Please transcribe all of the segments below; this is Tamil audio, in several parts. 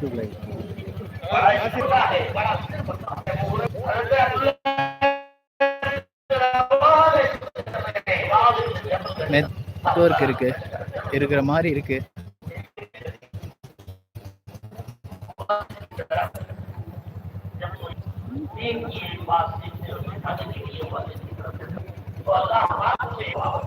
யூடியூப் லைவ் நெட்ஒர்க் இருக்கு இருக்கிற மாதிரி இருக்கு Thank.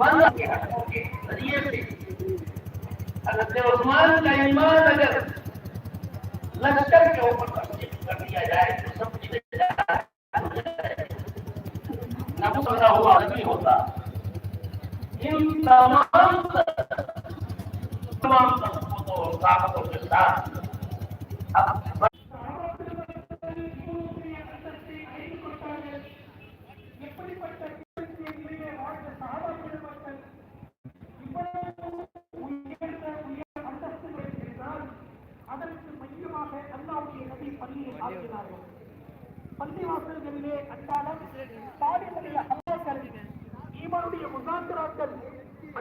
बंद के हकों के जरिए से हजरत उस्मान का ईमान अगर लश्कर के ऊपर तस्लीम कर दिया जाए तो सब चीजें न गुजरा हुआ नहीं होता इन तमाम तमाम सबूतों और ताकतों के साथ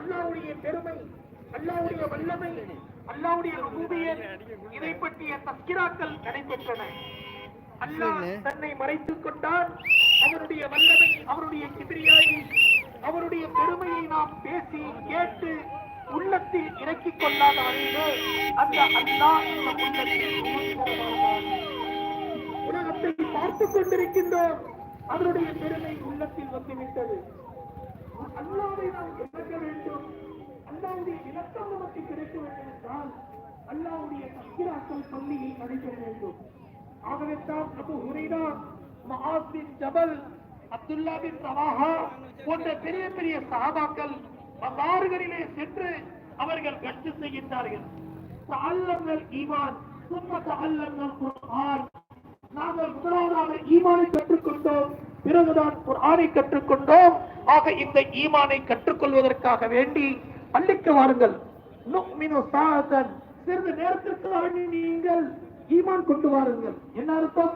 அல்லாவுடைய பெருமை அல்லாவுடைய வல்லமை அல்லாவுடைய இதை பற்றிய தஸ்கிராக்கள் நடைபெற்றன அல்லாஹ் தன்னை மறைத்துக் கொண்டால் அவருடைய வல்லமை அவருடைய கிபிரியாயை அவருடைய பெருமையை நாம் பேசி கேட்டு உள்ளத்தில் இறக்கிக் கொள்ளாத வரையிலே அந்த அல்லாஹ். உலகத்தை பார்த்துக் கொண்டிருக்கின்றோம். அதனுடைய பெருமை உள்ளத்தில் வந்துவிட்டது. அல்லாவை நாம் அல்லாவுடைய இலக்கம் நமக்கு கிடைக்க வேண்டும் என்றால் அல்லாவுடைய தஸ்கிராக்கள் பள்ளியில் நடைபெற வேண்டும். ஆகவேத்தான் அபு ஹுரைரா மகாசின் ஜபல் அப்துல்லா பின் ரவாஹா போன்ற பெரிய பெரிய சஹாபாக்கள் வரலாறுகளிலே சென்று அவர்கள் கஷ்டு செய்கின்றார்கள். தஅல்லம்னல் ஈமான் சும்ம தஅல்லம்னல் குரான் நாங்கள் முதலாவதாக ஈமானை கற்றுக்கொண்டோம் பிறகுதான் குரானை கற்றுக்கொண்டோம். ஆக இந்த ஈமானை கற்றுக்கொள்வதற்காக வேண்டி பள்ளிக்கு வாருங்கள். சிறிது நேரத்திற்கு நீங்கள் ஈமான் கொண்டு வாருங்கள். என்ன அர்த்தம்?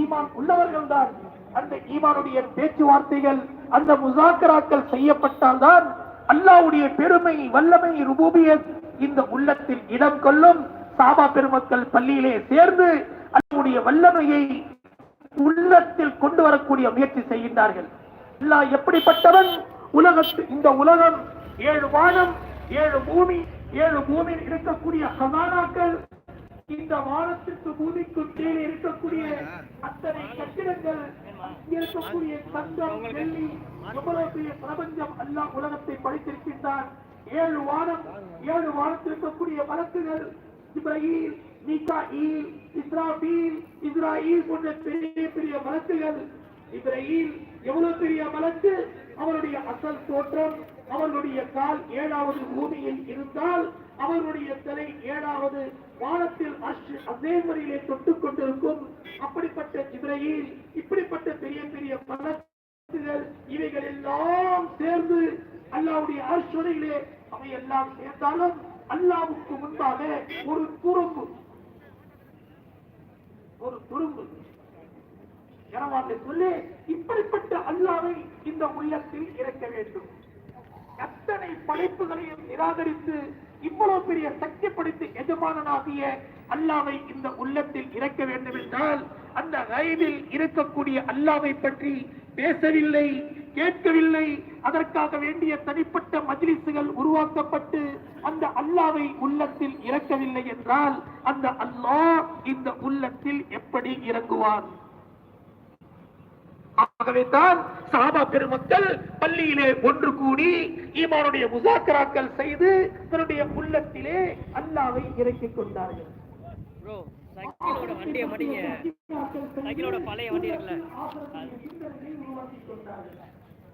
ஈமான் உள்ளவர்கள் தான் அந்த ஈமானுடைய பேச்சுவார்த்தைகள் அந்த முசாக்கராக்கள் செய்யப்பட்டால்தான் அல்லாவுடைய பெருமை வல்லமை ரூபிய இந்த உள்ளத்தில் இடம் கொள்ளும். சாபா பெருமக்கள் பள்ளியிலே சேர்ந்து அல்லாவுடைய வல்லமையை உள்ளத்தில் கொண்டு வரக்கூடிய முயற்சி செய்கின்றார்கள். அல்லாஹ் எப்படிப்பட்டவன்? உலகத்து இந்த உலகம் ஏழு வானம் ஏழு பூமி ஏழு பூமியில் இருக்கக்கூடிய ஹசானாக்கள் இந்த வானத்திற்கு பூமிக்கும் கீழே இருக்கக்கூடிய அத்தனை கட்டிடங்கள் இருக்கக்கூடிய தங்கம் வெள்ளி எவ்வளவு பெரிய பிரபஞ்சம் அல்லாஹ் உலகத்தை படைத்திருக்கின்றான். ஏழு வானம் ஏழு வானத்தில் இருக்கக்கூடிய மலக்குகள் இப்ராஹிம் மீகாயில் இஸ்ராபீல் இஸ்ராயில் போன்ற பெரிய பெரிய வழக்குகள் இப்ராஹிம் எவ்வளவு பெரிய வழக்கு அவருடைய அசல் தோற்றம் அவர்களுடைய கால் ஏழாவது பூமியில் இருந்தால் அவனுடைய தலை ஏழாவது வானத்தில் அஷ் அதே முறையிலே தொட்டுக் கொண்டிருக்கும். அப்படிப்பட்ட இப்ராஹிம் இப்படிப்பட்ட பெரிய பெரிய மலக்குகள் இவைகள் எல்லாம் சேர்ந்து அல்லாவுடைய ஆசுரையிலே அவை எல்லாம் சேர்ந்தாலும் அல்லாவுக்கு முன்பாக ஒரு துரும்பு. ஒரு துரும்பு. எனவே சொல்லி இப்படிப்பட்ட அல்லாவை இந்த உள்ளத்தில் இறக்க வேண்டும். அத்தனை படைப்புகளையும் நிராகரித்து இவ்வளவு பெரிய சக்தி படைத்து எஜமானனாகிய அல்லாவை இந்த உள்ளத்தில் இறக்க வேண்டும் என்றால் அந்த ரயிலில் இருக்கக்கூடிய அல்லாவை பற்றி பேசவில்லை கேட்கவில்லை. அதற்காக வேண்டிய தனிப்பட்ட மஜ்லிசுகள் உருவாக்கப்பட்டு அந்த அல்லாவை உள்ளத்தில் இறக்கவில்லை என்றால் அந்த அல்லாஹ் இந்த உள்ளத்தில் எப்படி இறங்குவான்? ஆகவே தான் சாபா பெருமக்கள் பள்ளியிலே ஒன்று கூடி ஈமானுடைய முசாக்கராக்கள் செய்து தன்னுடைய உள்ளத்திலே அல்லாவை இறக்கிக் கொண்டார்கள்.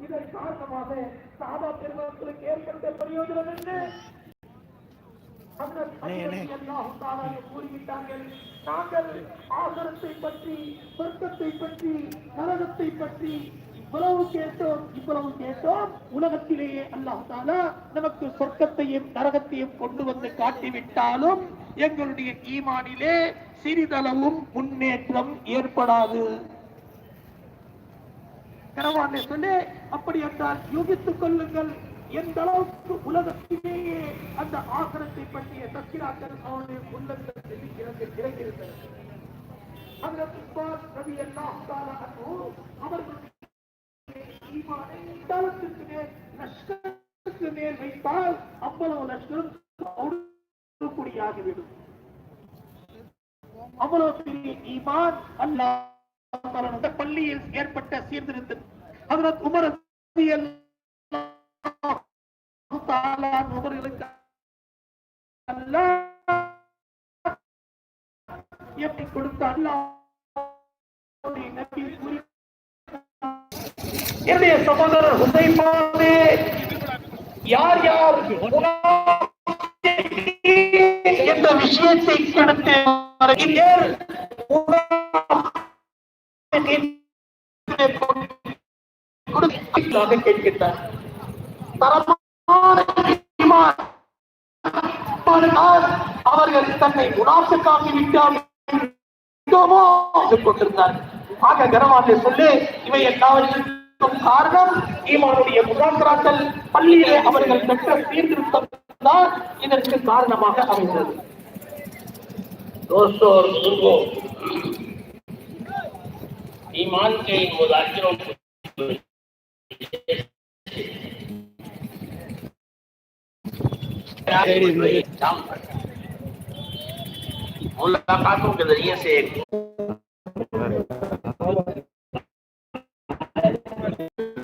இதன் காரணமாக சாபா பெருமக்களுக்கு ஏற்பட்ட பிரயோஜனம் என்ன? கூறிவிட்டார்கள். நாங்கள் ஆகரத்தை பற்றி சொர்க்கத்தை பற்றி நரகத்தை பற்றி இவ்வளவு கேட்டோம் இவ்வளவு கேட்டோம். உலகத்திலேயே அல்லாஹ் தாலா நமக்கு சொர்க்கத்தையும் நரகத்தையும் கொண்டு வந்து காட்டிவிட்டாலும் எங்களுடைய ஈமானிலே சிறிதளவும் முன்னேற்றம் ஏற்படாது. கனவானே சொல்லி. அப்படி என்றால் யூகித்துக் கொள்ளுங்கள். எந்த அளவுக்கு உலகத்திலேயே அந்த ஆசனத்தை பற்றிய தக்கிராக்கள் அவனுடைய உள்ளத்தில் இறங்கி இறங்கியிருந்தது அந்த உஸ்மான் மேல் லஷ்கருக்கு மேல் வைத்தால் அவ்வளவு லஷ்கரும் கூடியாகிவிடும் அவ்வளவு பெரிய ஈமான் அல்ல பள்ளியில் ஏற்பட்ட சீர்திருத்தம். அதனால் உமர் அவர்களுக்கு அல்லாஹ் எப்படி கொடுத்த அல்லாஹ் என்னுடைய சகோதரர் ஹுசைமாவே யார் யார் என்ற விஷயத்தை கொடுத்து கொடுத்ததாக கேட்கின்றார் தரமான ஈமான். ஆனால் அவர்கள் தன்னை முனாஃபிக்காகி விட்டார்களோ என்று கொண்டிருந்தார் ஆக கரவாலே சொல்லு இவை எல்லாவற்றிற்கும் காரணம் ஈமானுடைய முகாந்திராக்கள் பள்ளியிலே அவர்கள் பெற்ற சீர்திருத்தம் தான் இதற்கு காரணமாக அமைந்தது दोस्तों और बुजुर्गों ईमान के इन मुजाकिरों मुलाकातों के जरिए से एक